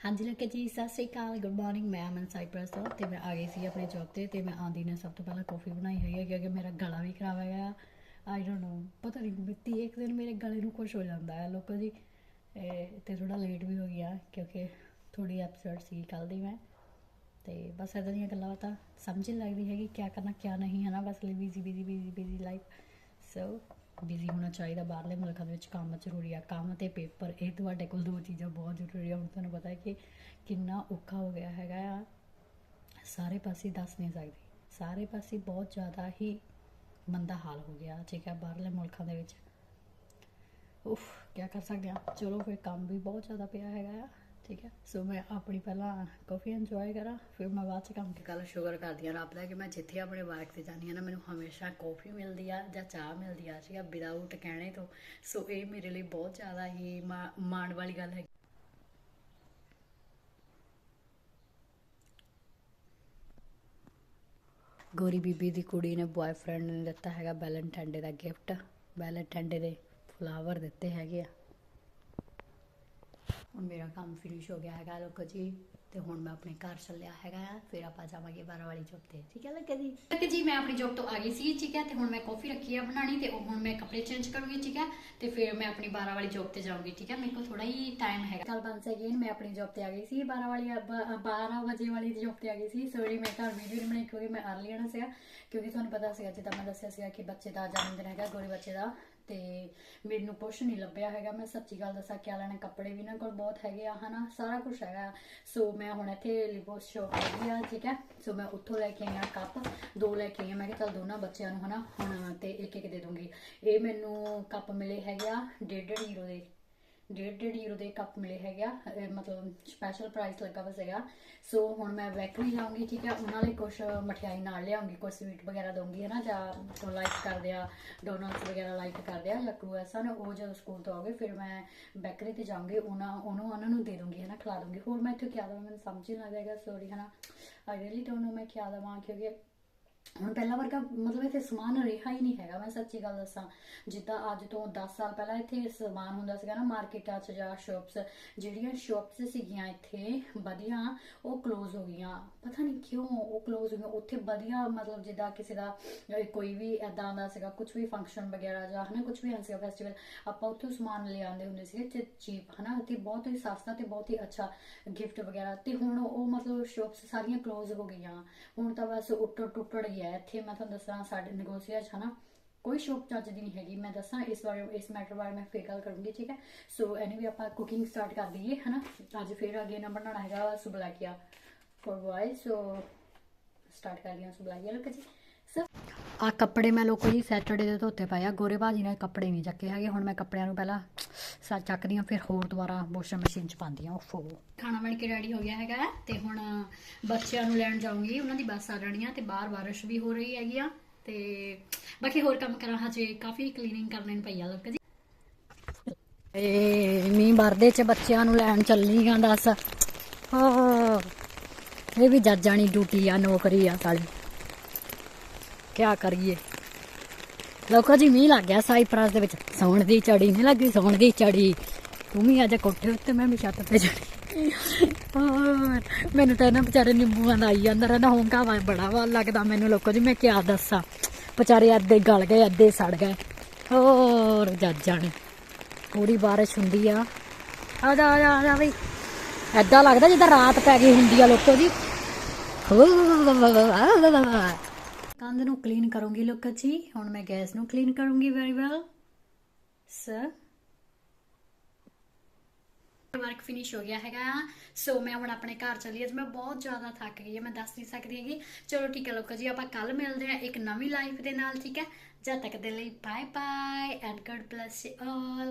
ਹਾਂਜੀ ਲੋਕੇ ਜੀ, ਸਤਿ ਸ਼੍ਰੀ ਅਕਾਲ ਗੁੱਡ ਮਾਰਨਿੰਗ ਮੈਂ ਅਮਨ ਸਾਈਪਰਸ ਤੋਂ। ਤੇ ਮੈਂ ਆ ਗਈ ਸੀ ਆਪਣੇ ਜੌਬ ਤੇ ਤੇ ਮੈਂ ਆਂਦੀ ਨੇ ਸਭ ਤੋਂ ਪਹਿਲਾਂ ਕਾਫੀ ਬਣਾਈ ਹੋਈ ਹੈ ਕਿਉਂਕਿ ਮੇਰਾ ਗਲਾ ਵੀ ਖਰਾਬ ਹੈਗਾ ਆਈ ਡੋਨਟ ਨੋ ਪਤਾ ਨਹੀਂ ਮਿੱਤੀ ਇੱਕ ਦਿਨ ਮੇਰੇ ਗਲੇ ਨੂੰ ਕੁਝ ਹੋ ਜਾਂਦਾ ਹੈ ਲੋਕੋ ਜੀ ਇਹ ਤੇ ਥੋੜਾ ਲੇਟ ਵੀ ਹੋ ਗਿਆ, ਕਿਉਂਕਿ ਥੋੜੀ ਐਪਸਰਡ ਸੀ ਕੱਲ ਦੀ ਮੈਂ। ਤੇ ਬਸ ਇਦਾਂ ਦੀਆਂ ਗੱਲਾਂ ਬਾਤਾਂ, ਸਮਝ ਨਹੀਂ ਲੱਗਦੀ ਹੈਗੀ ਕੀ ਕਰਨਾ ਕੀ ਨਹੀਂ ਹੈ ਨਾ ਬਸ ਲਈ busy busy busy busy life so busy ਹੋਣਾ ਚਾਹੀਦਾ ਬਾਹਰਲੇ ਮੁਲਕਾਂ ਦੇ ਵਿੱਚ ਕੰਮ ਜ਼ਰੂਰੀ ਆ, ਕੰਮ ਤੇ ਪੇਪਰ, ਇਹ ਤੁਹਾਡੇ ਕੋਲ ਦੋ ਚੀਜ਼ਾਂ ਬਹੁਤ ਜ਼ਰੂਰੀ ਆ, ਹੁਣ ਤੁਹਾਨੂੰ ਪਤਾ ਹੈ ਕਿ ਕਿੰਨਾ ਔਖਾ ਹੋ ਗਿਆ ਹੈਗਾ ਆ। ਸਾਰੇ ਪਾਸੇ ਦੱਸ ਨਹੀਂ ਸਕਦੀ। ਸਾਰੇ ਪਾਸੇ ਬਹੁਤ ਜ਼ਿਆਦਾ ਹੀ ਮੰਦਾ ਹਾਲ ਹੋ ਗਿਆ ਠੀਕ ਹੈ ਬਾਹਰਲੇ ਮੁਲਕਾਂ ਦੇ ਵਿੱਚ। ਉਫ ਕੀ ਕਰ ਸਕਦੇ ਆ? ਚਲੋ ਫਿਰ ਕੰਮ ਵੀ ਬਹੁਤ ਜ਼ਿਆਦਾ ਪਿਆ ਹੈਗਾ ਆ। ਠੀਕ ਹੈ? ਸੋ ਮੈਂ ਆਪਣੀ ਪਹਿਲਾਂ ਕਾਫੀ ਇੰਜੋਏ ਕਰਾਂ, ਫਿਰ ਮੈਂ ਬਾਅਦ ਚ ਕੰਮ ਕੱਲ ਸ਼ੁਗਰ ਕਰਦੀ ਆ ਰੱਬ ਦਾ ਕਿ ਮੈਂ ਜਿੱਥੇ ਆਪਣੇ ਵਰਕ ਤੇ ਜਾਂਦੀ ਆ ਨਾ, ਮੈਨੂੰ ਹਮੇਸ਼ਾ ਕਾਫੀ ਮਿਲਦੀ ਆ ਜਾਂ ਚਾਹ ਮਿਲਦੀ ਆ, ਠੀਕ ਆ ਵਿਦਆਊਟ ਕਹਿਣੇ ਤੋਂ। ਸੋ ਇਹ ਮੇਰੇ ਲਈ ਬਹੁਤ ਜ਼ਿਆਦਾ ਹੀ ਮਾ- ਮਾਣ ਵਾਲੀ ਗੱਲ ਹੈ ਗੋਰੀ ਬੀਬੀ ਦੀ ਕੁੜੀ ਨੇ ਬॉयਫ੍ਰੈਂਡ ਨੇ ਦਿੱਤਾ ਹੈਗਾ ਵੈਲੈਂਟਾਈਨ ਡੇ ਦਾ ਗਿਫਟ ਵੈਲੈਂਟਾਈਨ ਡੇ ਦੇ ਫਲਾਵਰ ਦਿੱਤੇ ਹੈਗੇ ਆ। ਹੁਣ ਮੇਰਾ ਕੰਮ ਫਿਨਿਸ਼ ਹੋ ਗਿਆ ਹੈਗਾ ਲੋਕੋ ਜੀ ਤੇ ਹੁਣ ਮੈਂ ਆਪਣੇ ਘਰ ਚੱਲਿਆ ਹੈਗਾ ਫਿਰ ਆਪਾਂ ਜਾਵਾਂਗੇ 12 ਵਾਲੀ ਜੋਬ ਤੇ। ਠੀਕ ਹੈ ਲੱਗੇ ਜੀ? ਲੱਗੇ ਜੀ ਮੈਂ ਆਪਣੀ ਜੋਬ ਤੋਂ ਆ ਗਈ ਸੀ ਠੀਕ ਹੈ ਤੇ ਹੁਣ ਮੈਂ ਕਾਫੀ ਰੱਖੀ ਆ ਬਣਾਣੀ ਤੇ ਉਹ ਹੁਣ ਮੈਂ ਕੱਪੜੇ ਚੇਂਜ ਕਰੂੰਗੀ ਠੀਕ ਹੈ ਤੇ ਫਿਰ ਮੈਂ ਆਪਣੀ 12 ਵਾਲੀ ਜੋਬ ਤੇ ਜਾਊਂਗੀ ਠੀਕ ਹੈ ਮੇਰੇ ਕੋਲ ਥੋੜਾ ਹੀ ਟਾਈਮ ਹੈਗਾ। ਕੱਲ ਬੰਸ ਅਗੇਨ ਮੈਂ ਆਪਣੀ ਜੋਬ ਤੇ ਆ ਗਈ ਸੀ 12 ਵਾਲੀ 12 ਵਜੇ ਵਾਲੀ ਜੋਬ ਤੇ ਆ ਗਈ ਸੀ ਸੋਰੀ ਮੈਂ ਘਰ ਵੀਡੀਓ ਨਹੀਂ ਬਣਾਈ ਕਿਉਂਕਿ ਮੈਂ ਅਰਲੀ ਆਣਾ ਸੀਗਾ ਕਿਉਂਕਿ ਤੁਹਾਨੂੰ ਪਤਾ ਸੀਗਾ ਜਿੱਦਾਂ ਮੈਂ ਦੱਸਿਆ ਸੀਗਾ ਕਿ ਬੱਚੇ ਦਾ ਜਨਮ ਦਿਨ ਹੈਗਾ ਗੋਰੇ ਬੱਚੇ ਦਾ ਤੇ ਮੈਨੂੰ ਕੁਛ ਨਹੀਂ ਲੱਭਿਆ ਹੈਗਾ। ਮੈਂ ਸੱਚੀ ਗੱਲ ਦੱਸਾਂ, ਕਿਆ ਲੈਣਾ ਕੱਪੜੇ ਵੀ ਨਾ ਕੋਲ ਬਹੁਤ ਹੈਗੇ ਆ, ਹਨਾ? ਸਾਰਾ ਕੁਝ ਹੈਗਾ। ਸੋ ਮੈਂ ਹੁਣ ਇੱਥੇ ਲਿਬੋਸ ਸ਼ੋਪ ਹੈਗੀ ਆ, ਠੀਕ ਹੈ? ਸੋ ਮੈਂ ਉੱਥੋਂ ਲੈ ਕੇ ਆਈ ਆ ਕੱਪ, ਦੋ ਲੈ ਕੇ ਆਈ ਆ ਮੈਂ ਕਿਹਾ ਚੱਲ ਦੋਨਾਂ ਬੱਚਿਆਂ ਨੂੰ, ਹਨਾ? ਹੁਣ ਤੇ ਇੱਕ ਇੱਕ ਦੇ ਦੂੰਗੀ। ਇਹ ਮੈਨੂੰ ਕੱਪ ਮਿਲੇ ਹੈਗੇ ਆ 1.5 ਯੂਰੋ ਦੇ। ਡੇਢ ਡੇਢ ਯੂਰੋ ਦੇ ਕੱਪ ਮਿਲੇ ਹੈਗੇ ਆ ਮਤਲਬ ਸਪੈਸ਼ਲ ਪ੍ਰਾਈਸ ਲੱਗਾ ਵਾ ਸੀਗਾ। ਸੋ ਹੁਣ ਮੈਂ ਬੈਕਰੀ ਜਾਊਂਗੀ, ਠੀਕ ਹੈ, ਉਹਨਾਂ ਲਈ ਕੁਝ ਮਠਿਆਈ ਨਾਲ ਲਿਆਉਂਗੀ ਕੁਝ ਸਵੀਟ ਵਗੈਰਾ ਦਊਂਗੀ, ਹੈ ਨਾ, ਜਾਂ ਲਾਈਕ ਕਰਦੇ ਆ ਡੋਨਟਸ ਵਗੈਰਾ ਲਾਈਕ ਕਰਦੇ ਆ ਜਾਂ ਕਰੂਐਸਨ ਉਹ ਜਦੋਂ ਸਕੂਲ ਤੋਂ ਆਉਗੇ ਫਿਰ ਮੈਂ ਬੈਕਰੀ ਤੇ ਜਾਊਂਗੀ, ਉਹਨਾਂ, ਉਹਨੂੰ, ਉਹਨਾਂ ਨੂੰ ਦੇ ਦੂੰਗੀ ਹੈ ਨਾ, ਖਿਲਾ ਦੂੰਗੀ ਹੋਰ ਮੈਂ ਇੱਥੇ ਕਿਆ ਦਵਾਂ, ਮੈਨੂੰ ਸਮਝ ਹੀ ਨਹੀਂ ਲੱਗਦਾ ਹੈਗਾ ਸੋਰੀ ਹੈ ਨਾ। ਆਈ ਰੀਲੀ ਡੋਨਟ ਨੋ ਮੈਂ ਕਿਆ ਦਵਾਂ, ਕਿਉਂਕਿ ਹੁਣ ਪਹਿਲਾਂ ਵਰਗਾ ਮਤਲਬ ਇੱਥੇ ਸਮਾਨ ਰਿਹਾ ਹੀ ਨਹੀਂ ਹੈਗਾ, ਮੈਂ ਸੱਚੀ ਗੱਲ ਦੱਸਾਂ। ਜਿੱਦਾਂ ਅੱਜ ਤੋਂ 10 ਸਾਲ ਪਹਿਲਾਂ ਇੱਥੇ ਸਮਾਨ ਹੁੰਦਾ ਸੀਗਾ ਨਾ, ਮਾਰਕੀਟਾਂ 'ਚ ਜਾਂ ਸ਼ਾਪਸ ਜਿਹੜੀਆਂ ਸ਼ਾਪਸ ਸੀਗੀਆਂ ਇੱਥੇ, ਵਧੀਆ, ਉਹ ਕਲੋਜ਼ ਹੋ ਗਈਆਂ। ਪਤਾ ਨਹੀਂ ਕਿਉਂ ਉਹ ਕਲੋਜ਼ ਹੋ ਗਈਆਂ। ਉੱਥੇ ਵਧੀਆ ਮਤਲਬ ਜਿੱਦਾਂ ਕਿਸੇ ਦਾ ਕੋਈ ਵੀ ਐਦਾਂ ਦਾ ਸੀਗਾ ਕੁਝ ਵੀ ਫੰਕਸ਼ਨ ਵਗੈਰਾ ਜਾਂ ਹਨਾ ਕੁਝ ਵੀ ਹੰਸਿਆ ਫੈਸਟੀਵਲ ਆਪਾਂ ਉੱਥੇ ਸਮਾਨ ਲੈ ਆਉਂਦੇ ਹੁੰਦੇ ਸੀਗੇ, ਤੇ ਚੀਪ ਹਨਾ, ਤੇ ਬਹੁਤ ਹੀ ਸਸਤਾ ਤੇ ਬਹੁਤ ਹੀ ਅੱਛਾ ਗਿਫਟ ਵਗੈਰਾ। ਤੇ ਹੁਣ ਉਹ ਮਤਲਬ ਸ਼ਾਪਸ ਸਾਰੀਆਂ ਕਲੋਜ਼ ਹੋ ਗਈਆਂ। ਹੁਣ ਤਾਂ ਬਸ ਉੱਟੜ ਟੁੱਟੜ ਗਿਆ ਇੱਥੇ ਮੈਂ ਤੁਹਾਨੂੰ ਦੱਸਾਂ, ਸਾਡੇ ਨਗੋਸੀਆ 'ਚ ਹਨਾ, ਕੋਈ ਸ਼ੋਪ ਚੱਜ ਦੀ ਨਹੀਂ ਹੈਗੀ। ਮੈਂ ਦੱਸਾਂ ਇਸ ਬਾਰੇ ਇਸ ਮੈਟਰ ਬਾਰੇ ਮੈਂ ਫੇਰ ਗੱਲ ਕਰੂੰਗੀ, ਠੀਕ ਹੈ? ਸੋ ਐਨੀਵੇ ਆਪਾਂ ਕੁਕਿੰਗ ਸਟਾਰਟ ਕਰ ਦਈਏ, ਹਨਾ? ਅੱਜ ਫੇਰ ਅੱਗੇ ਨਾ ਬਣਾਉਣਾ ਹੈਗਾ souvlakia for boy so start ਕਰ ਲਿਆ ਸੁਬਲਾਕੀਆ ਲੋਕ ਜੀ। ਸੋ ਆ ਕੱਪੜੇ ਮੈਂ ਲੋਕੋ ਜੀ ਸੈਟਰਡੇ ਦੇ ਧੋਤੇ ਪਏ ਆ। ਗੋਰੇ ਬਾਜੀ ਨੇ ਕੱਪੜੇ ਨਹੀਂ ਚੱਕੇ ਹੈਗੇ। ਹੁਣ ਮੈਂ ਕੱਪੜਿਆਂ ਨੂੰ ਪਹਿਲਾਂ ਸਾ ਚੱਕਦੀ ਆ ਫਿਰ ਹੋਰ ਦੁਬਾਰਾ ਵਾਸ਼ਿੰਗ ਮਸ਼ੀਨ 'ਚ ਪਾਉਂਦੀ ਆ ਓਫੋ ਖਾਣਾ ਬਣ ਕੇ ਰੈਡੀ ਹੋ ਗਿਆ ਹੈਗਾ ਤੇ ਹੁਣ ਬੱਚਿਆਂ ਨੂੰ ਲੈਣ ਜਾਊਂਗੀ। ਉਹਨਾਂ ਦੀ ਬੱਸ ਆ ਜਾਣੀ ਆ ਤੇ ਬਾਹਰ ਬਾਰਿਸ਼ ਵੀ ਹੋ ਰਹੀ ਹੈਗੀ ਆ ਤੇ ਬਾਕੀ ਹੋਰ ਕੰਮ ਕਰਾਂ। ਹਜੇ ਕਾਫੀ ਕਲੀਨਿੰਗ ਕਰਨੇ ਨੂੰ ਪਈ ਆ ਲੋਕ ਜੀ। ਏ ਮੀਂਹ ਵਰਦੇ ਚ ਬੱਚਿਆਂ ਨੂੰ ਲੈਣ ਚੱਲੀ ਆਂ ਦੱਸ। ਹਾਂ। ਇਹ ਵੀ ਜੱਜਾਣੀ ਡਿਊਟੀ ਆ ਨੌਕਰੀ ਆ ਸਾਲੀ। ਕੀ ਕਰੀਏ? ਲੋਕੋ ਜੀ, ਮੀਂਹ ਲੱਗ ਗਿਆ ਸਾਈਪ੍ਰਸ ਦੇ ਵਿੱਚ। ਸੌਣ ਦੀ ਚੜੀ ਨਹੀਂ ਲੱਗੀ ਸੌਣ ਦੀ ਚੜੀ ਤੂੰ ਵੀ ਅੱਜ ਕੋਠੇ ਉੱਤੇ, ਮੈਂ ਵੀ ਛੱਤ ਤੇ ਚੜੀ ਮੈਨੂੰ ਤਾਂ ਇਹਨਾਂ ਵਿਚਾਰੇ ਨਿੰਬੂਆਂ ਦਾ ਆਈ ਜਾਂਦਾ ਰਹਿੰਦਾ ਹੋਂਕਾ ਬੜਾ ਵਾ ਲੱਗਦਾ ਮੈਨੂੰ ਲੋਕੋ ਜੀ, ਮੈਂ ਕੀ ਦੱਸਾਂ। ਵਿਚਾਰੇ ਅੱਧੇ ਗਲ ਗਏ, ਅੱਧੇ ਸੜ ਗਏ। ਹੋਰ, ਜੱਜਾਂ ਨੇ ਥੋੜੀ ਬਾਰਿਸ਼ ਹੁੰਦੀ ਆ। ਜਾ ਆ ਜਾ ਆ ਜਾ ਬਈ। ਐਦਾਂ ਲੱਗਦਾ ਜਿੱਦਾਂ ਰਾਤ ਪੈ ਗਈ ਹੁੰਦੀ ਆ ਲੋਕੋ ਜੀ। ਕੰਧ ਨੂੰ ਕਲੀਨ ਕਰੂੰਗੀ ਲੋਕੋ ਜੀ ਹੁਣ ਮੈਂ ਗੈਸ ਨੂੰ ਕਲੀਨ ਕਰੂੰਗੀ very well sir work finish ਹੋ ਗਿਆ ਹੈਗਾ। ਸੋ ਮੈਂ ਹੁਣ ਆਪਣੇ ਘਰ ਚੱਲੀ ਅੱਜ। ਮੈਂ ਬਹੁਤ ਜ਼ਿਆਦਾ ਥੱਕ ਗਈ ਹਾਂ, ਮੈਂ ਦੱਸ ਨਹੀਂ ਸਕਦੀ ਹੈਗੀ। ਚਲੋ ਠੀਕ ਹੈ, ਲੋਕੋ ਜੀ, ਆਪਾਂ ਕੱਲ ਮਿਲਦੇ ਹਾਂ ਇੱਕ ਨਵੀਂ ਲਾਈਫ ਦੇ ਨਾਲ, ਠੀਕ ਹੈ? ਜਦ ਤੱਕ ਦੇ ਲਈ bye bye and God bless you all